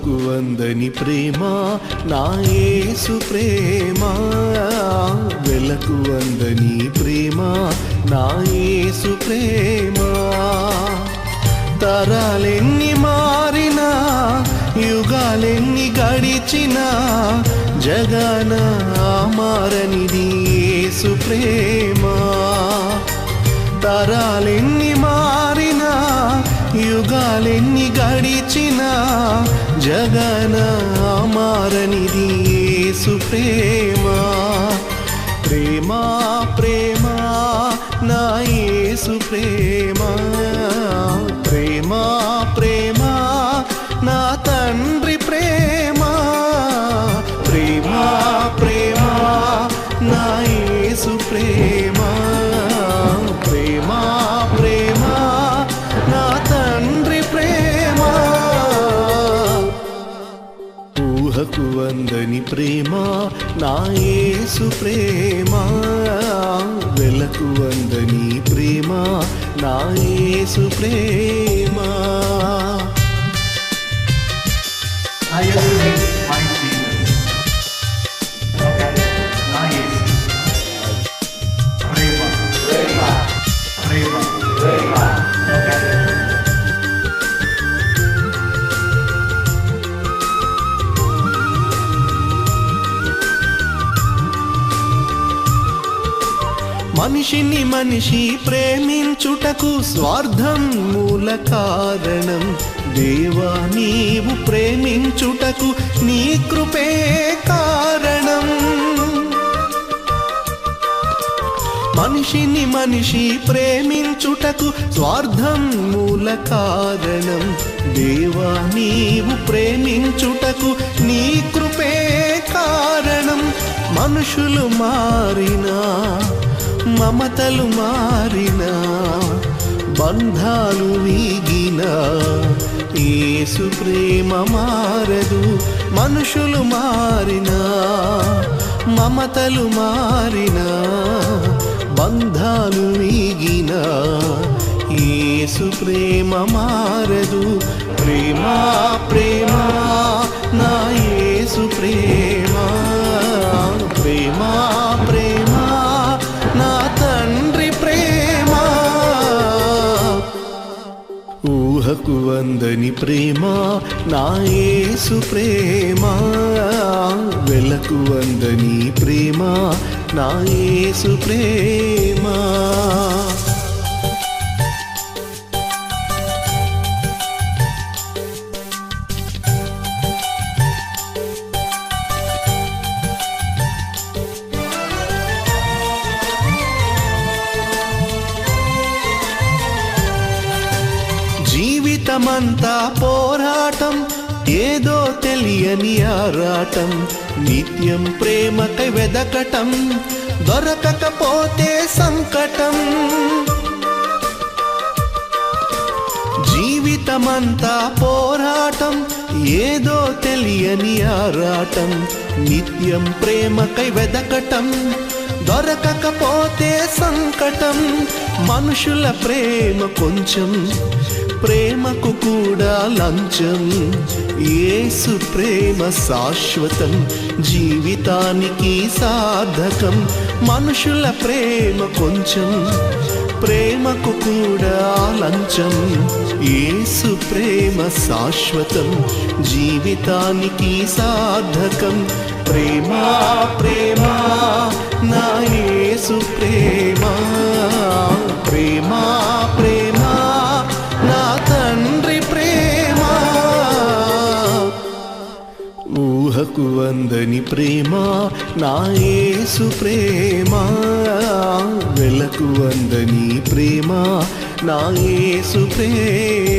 నాకు అందని ప్రేమ నా యేసు ప్రేమ. వెలకు అందని ప్రేమ నా యేసు ప్రేమ. తరాలెన్ని మారినా యుగాలెన్ని గడిచినా జగన మారనిది యేసు ప్రేమ. తరాలెన్ని మారినా యుగాలెన్ని గడిచినా జగన మారనిది యేసు ప్రేమ. ప్రేమ ప్రేమ నా యేసు ప్రేమ. ప్రేమ ఊహకు వందని ప్రేమ నా యేసు ప్రేమ. వెలకు వందని ప్రేమ నా యేసు ప్రేమ. మనిషిని మనిషి ప్రేమించుటకు స్వార్థం మూల కారణం. దేవా నీవు ప్రేమించుటకు నీ కృపే కారణం. మనిషిని మనిషి ప్రేమించుటకు స్వార్థం మూల కారణం. దేవా నీవు ప్రేమించుటకు నీ కృపే కారణం. మనుషులు మారినా మమతలు మారినా బంధాలు వీగినా ఏసు ప్రేమ మారదు మనుషులు మారినా మమతలు మారినా బంధాలు వీగిన ఏసు ప్రేమ మారదు ప్రేమ ప్రేమ నా ఏసు ప్రేమ ప్రేమా. నాకు వందని ప్రేమ నా యేసు ప్రేమ. వెలకు వందని ప్రేమ నా యేసు ప్రేమ. జీవితమంతా పోరాటం ఏదో తెలియని ఆరాటం. నిత్యం ప్రేమకై వెదకటం దొరకకపోతే సంకటం. జీవితమంతా పోరాటం ఏదో తెలియని ఆరాటం. నిత్యం ప్రేమకై వెదకటం దొరకకపోతే సంకటం. మనుషుల ప్రేమ కొంచెం ప్రేమకు కూడా లంచం. ఏసు ప్రేమ శాశ్వతం. జీవితానికి సాధకం. మనుషుల ప్రేమ కొంచెం. ప్రేమకు కూడా లంచం. ఏసు ప్రేమ శాశ్వతం. జీవితానికి సాధకం. ప్రేమ ప్రేమ నా ఏసు ప్రేమ. ప్రేమా ఊహకు వందని ప్రేమ నాయేసు ప్రేమ. వెలకు వందని ప్రేమ నాయేసు ప్రేమ.